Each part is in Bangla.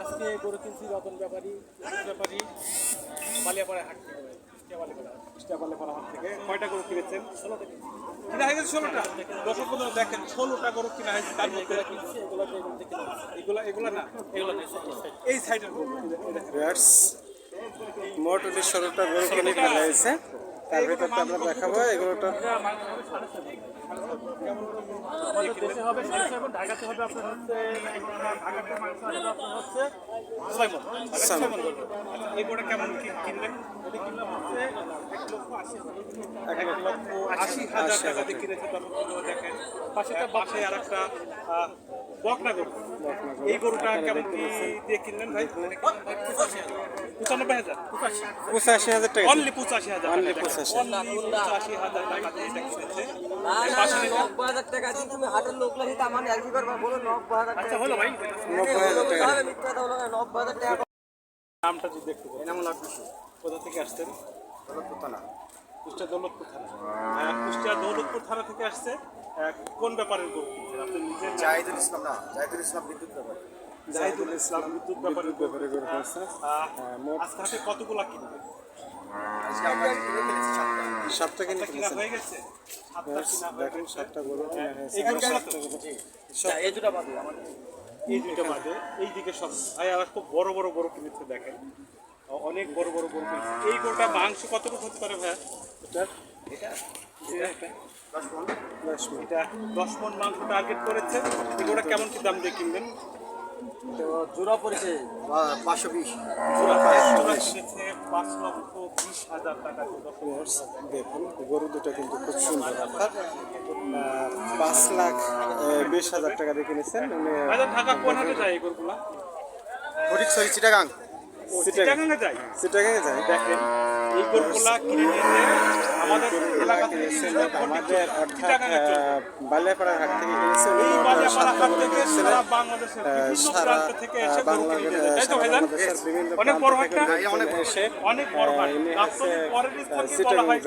আজকে গরু কিনছি রতন ব্যাপারী ব্যাপারী বালিয়াপাড়া হাট থেকে। বালিয়াপাড়া? হাট থেকে? কয়টা গরু কিনেছেন? ষোলোটা কিনা হয়ে গেছে ষোলোটা? দর্শক বন্ধুরা দেখেন ষোলোটা গরু কিনা হয়েছে তার মধ্যে এগুলো কিনছি এগুলো থেকে এগুলা এগুলা না? এগুলো এই সাইডের মোট ষোলোটা গরু কিনে ফেলা হয়েছে। তার ভিতরটা আমরা দেখাবো এগুলোটা আমাদের দেশে হবে সাড়ে ঢাকাতে হবে আপনার হচ্ছে ঢাকাতে মাংস আসবে আপনার হচ্ছে ছয় মণ। ছয় মণ। কেমন কি কিনলেন এটা কিনলাম হচ্ছে এক লক্ষ আশি এক লক্ষ আশি হাজার টাকা দিয়ে কিনেছে দর্শক বন্ধুরা দেখেন পাশে পাশে আর একটা বকনা গরু এই গরুটা কেমন কি দিয়ে কিনলেন ভাই? পঁচানব্বই হাজার। পঁচাশি হাজার টাকা। অনলি পঁচাশি হাজার। 85,000 Only পঁচাশি। হাজার টাকা দিয়ে এটা কিনেছে। আচ্ছা নামটা যদি বলেন। কোথা থেকে আসছেন? কুষ্টিয়া দৌলতপুর থানা। কুষ্টিয়া দৌলতপুর থানা থেকে আসছে। কোন ব্যাপারের গরু কিনছেন আপনি নিজের জাহিদুল ইসলাম না জাহিদুল ইসলাম বিদ্যুৎ ব্যাপার। জাহিদুল ইসলাম বিদ্যুৎ ব্যাপারের ব্যাপারে গরু কিনছে আজকে হাতে কতগুলা কিনবেন আজকে আমরা কিনে ফেলেছি সাতটা। সাতটা কিনে সাতটা হয়ে গেছে? কিনা হয়ে দেখেন সাতটা গরু কিনা এই দুটা বাদে আমাদের এই দুইটা বাদে এই দিকে সব ভাই আর খুব বড় বড় গরু কিনেছে দেখেন। অনেক বড় বড় গরু কিনেছে এই গরুটা মাংস কতটুকু হতে পারে ভাই এটার এটা দশ এটা দশ মন মাংস টার্গেট করেছে। গরুটা কেমন কি দাম দিয়ে কিনবেন? তো জোড়া পড়েছে পাঁচশো বিশ। জোড়া পাঁচ লক্ষ বিশ হাজার টাকা দশ দেখুন গরু দুটো কিন্তু খুব সুন্দর অর্থাৎ পাঁচ লাখ বিশ হাজার টাকা দিয়ে কিনেছেন। উনি ভাইজান ঢাকা কোন হাটে যায় এই গরুগুলা? ফটিক সরি চিটাগাং। ও চিটাগাং। চিটাগাংয়ে যায় চিটাগাঙে যায়। দেখেন এই গরুগুলা কিনে নিয়ে আমাদের এলাকা থেকে আমাদের অর্থাৎ আহ, বালিয়াপাড়ার হাট থেকে এই বালিয়াপাড়া হাট থেকে সারা বাংলাদেশের বিভিন্ন প্রান্ত থেকে এসে গরু কিনে নিয়ে যায়। তাই তো ভাইজান অনেক বড় থেকে হাটটা? গরু কিনে এসে অনেক বড় হাট আহ, ইনি গাবতলী হচ্ছে, পরের স্থানকে বলা হয়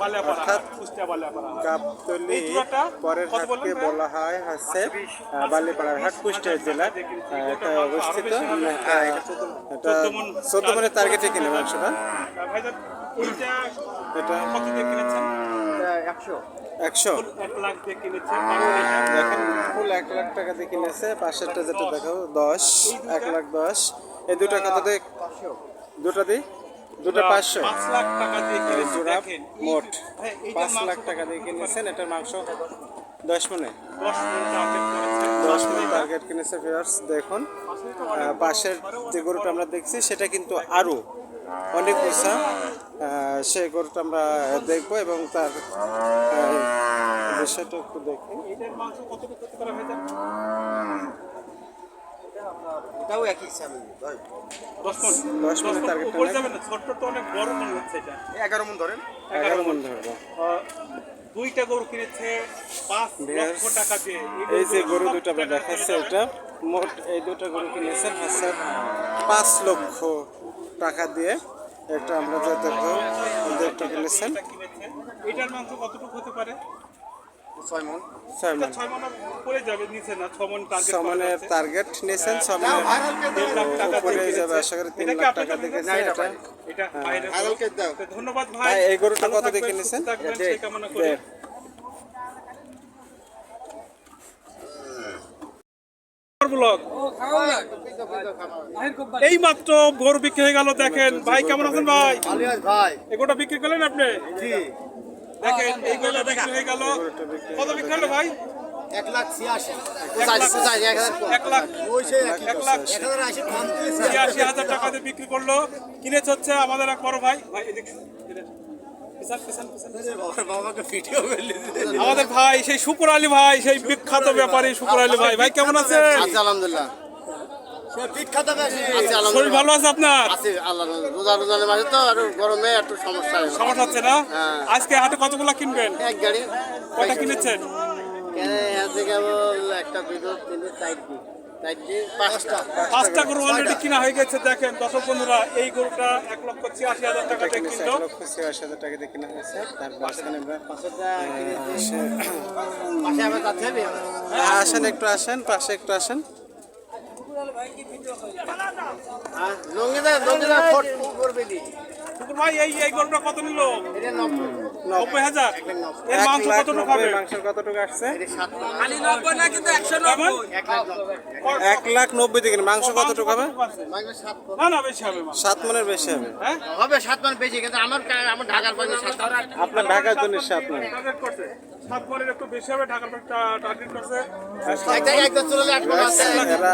বালিয়াপাড়া অর্থাৎ হাট, কুষ্টিয়া বালিয়াপাড়া হাট। পরের হাটকে বলা হয় হচ্ছে কুষ্টিয়া জেলার এটা অবস্থিত। এটা এটা চোদ্দ মনের টার্গেটে কিনে মাংসটা ভাইজান এটা কত দিয়ে কিনেছেন? একশো। একশো? এক লাখ দিয়ে কিনেছে দেখেন। ফুল এক লাখ টাকা দিয়ে কিনেছে। পাশেরটা যেটা দেখাবো দশ এক লাখ দশ। এই দুটো কত দিয়ে? দুটো দিই? দুটো পাঁচশো? পাঁচ লাখ টাকা দিয়ে কিনেছে মোট হ্যাঁ, পাঁচ লাখ টাকা দিয়ে কিনেছেন? এটার মাংস দশ মনে। দশ মনে টার্গেট কিনেছে ভিউয়ার্স দেখুন। পাশের যে গরুটা আমরা দেখছি সেটা কিন্তু আরও অনেক আহ, সেই গরুটা আমরা দেখব এবং তার বিষয়টা একটু দেখি। এটাও একই দশ মন। মন টার্গেট তো অনেক বড় মনে হচ্ছে এটা। এগারো মন ধরেন। এগারো মন ধরবো দুইটা গরু কিনেছে পাঁচ লক্ষ টাকা দিয়ে। এই যে গরু দুটো আমরা দেখাচ্ছে। এটা। মোট এই দুটো গরু কিনেছেন হচ্ছে পাঁচ লক্ষ টাকা দিয়ে। একটা আমরা যে দেখব দুটো কিনেছেন। এটার মাংস কতটুকু হতে পারে? ছয় মন। ছয় এটা মন ছয় মন পড়ে যাবে নিচে না ছ মন টার্গেট নিয়েছেন যাবে আশা করি তিন লাখ টাকা ধন্যবাদ ভাই। এই গরুটা কত দিয়ে থাকবেন, কিনেছেন? সুস্থ থাকবেন, দেড়। সেই কামনা করি দেড়। ব্লগ এই মাত্র গরু বিক্রি হয়ে গেল, দেখেন। ভাই, কেমন আছেন ভাই? ভাই এগোটা বিক্রি করলেন আপনি? দেখেন এই গরুটা বিক্রি হয়ে গেল। কত বিক্রি হলো ভাই? এক লাখ। ছিয়াশি এক লাখ। এক লাখ ছিয়াশি হাজার টাকা দিয়ে বিক্রি করল। কিনেছে হচ্ছে আমাদের এক বড় ভাই। ভাই আমাদের ভাই সেই শুকুর আলী ভাই সেই বিখ্যাত ব্যাপারী শুকুর আলী ভাই। ভাই কেমন আছেন? আচ্ছা আলহামদুলিল্লাহ। আচ্ছা শরীর ভালো আছে আপনার? রোজা রোজানের তো আর গরমে একটু সমস্যা সমস্যা হচ্ছে না? হ্যাঁ। আজকে হাটে কতগুলো কিনবেন? এক গাড়ি। কটা কিনেছেন? একটা দুটো তিনটে চারটি পাঁচটা। গরু অলরেডি কিনা হয়ে গেছে দেখেন দর্শক বন্ধুরা এই গরুটা এক লক্ষ ছিয়াশি হাজার টাকা দিয়ে কিনেছে কিনলো। এক লক্ষ ছিয়াশি হাজার টাকা দিয়ে কিনা হয়েছে। তার মাঝখানে পাঁচটা পাশে আবার যাচ্ছে হবে হ্যাঁ, আসেন একটু আসেন পাশে একটু আসেন। ভাই এই এই গরুটা কত নিল? এটা নব্বই হাজার? এর এক মাংস লাখ কতটুকু নব্বই হবে মাংসের কতটুকু আসছে? এক লাখ নব্বই। থেকে মাংস কতটুকু হবে। না না বেশি হবে সাত মনের বেশি হবে। হ্যাঁ? হবে সাত মান বেশি কিন্তু আমার আমার ঢাকার মণ। আপনার ঢাকার জন্য সাত মন। সাত মনের একটু বেশি হবে ঢাকার টার্গেট করছে।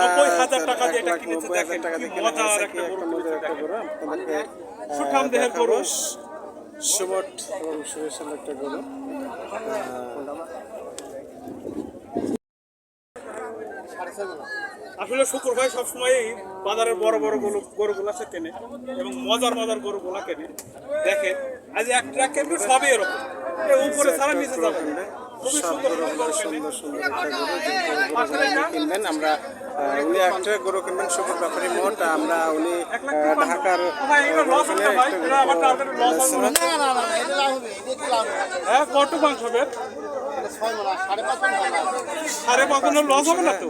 নব্বই হাজার টাকা দিয়ে এক এটা কিনেছে হাজার দেখেন টাকা কি মজার একটা গরু সুঠাম দেহের গরু। সুমট এবং সুরেশাল একটা গরু। আসলে শুকুর ভাই সবসময়ই বাজারের বড় বড় গরু গরুগুলা সে কেনে এবং মজার মজার গরুগুলা কেনে দেখে আজ এক ট্রাক কিন্তু সবই এরকম উপরে ছাড়া নিচে যাবে। খুবই সুন্দর সুন্দর সুন্দর একটা গরু কিনবেন আমরা উনি একটা গরু কিনবেন শুকুর ব্যাপারী মোট আমরা উনি। ঢাকার। হ্যাঁ কত মাংস হবে? সাড়ে পাঁচ পাঁচ লস হবে না তো?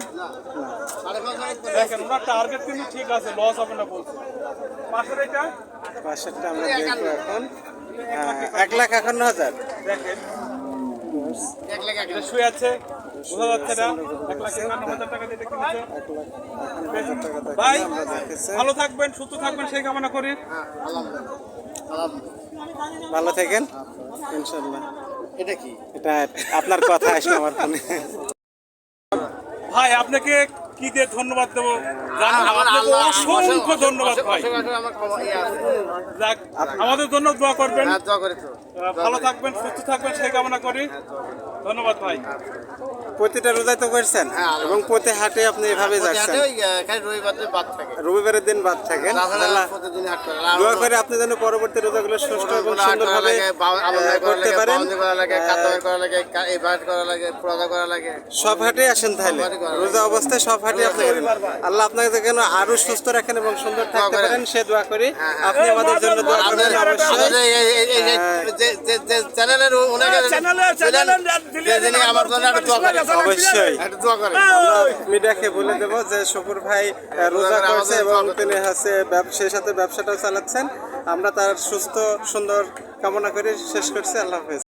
দেখেন ওনার টার্গেট কিন্তু ঠিক আছে লস হবে না বলছে। পাশের এটা পাশেরটা আমরা দেখব এখন। এক লাখ একান্ন হাজার। দেখেন। এক লাখ শুয়ে আছে। বোঝা যাচ্ছে না এক লাখ একান্ন হাজার টাকা দিয়ে কিনেছে। এক লাখ একান্ন হাজার টাকা দেখেন ভাই ভালো থাকবেন সুস্থ থাকবেন সেই কামনা করি। হ্যাঁ। ভালো থাকেন। ইনশাল্লাহ এটা কি? এটা আপনার কথা আসলে আমার ফোনে। ভাই আপনাকে কি দিয়ে ধন্যবাদ দেবো? জানেন না, আপনাকে অসংখ্য ধন্যবাদ ভাই। আমাদের জন্য দোয়া করবেন। হ্যাঁ, দোয়া করে তো। আহ, ভালো থাকবেন সুস্থ থাকবেন সেই কামনা করি। ধন্যবাদ ভাই। প্রতিটা রোজায় তো করছেন হ্যাঁ, এবং প্রতি হাটে আপনি এভাবে যাচ্ছেন রবিবারের দিন বাদ থাকেন দোয়া করে আপনি যেন পরবর্তী রোজাগুলো সুষ্ঠু এবং সুন্দরভাবে করতে পারেন। সব হাটে আসেন তাহলে রোজা অবস্থায় সব হাটে আপনি করেন আল্লাহ আপনাকে যেন আরও সুস্থ রাখেন এবং সুন্দর থাকতে করেন। পারেন সে দোয়া করি হ্যাঁ, আপনি আমাদের জন্য দোয়া করবেন অবশ্যই চ্যানেলের ওনাকে চ্যানেলে- চ্যানেলে আমার জন্য একটা দোয়া। অবশ্যই। দোয়া করে। আমরা মিডিয়াকে বলে দেব যে শুকুর ভাই রোজা করছে এবং তিনি হচ্ছে সেই সাথে ব্যবসাটাও চালাচ্ছেন। আমরা তার সুস্থ সুন্দর কামনা করে শেষ করছি। আল্লাহ হাফেজ।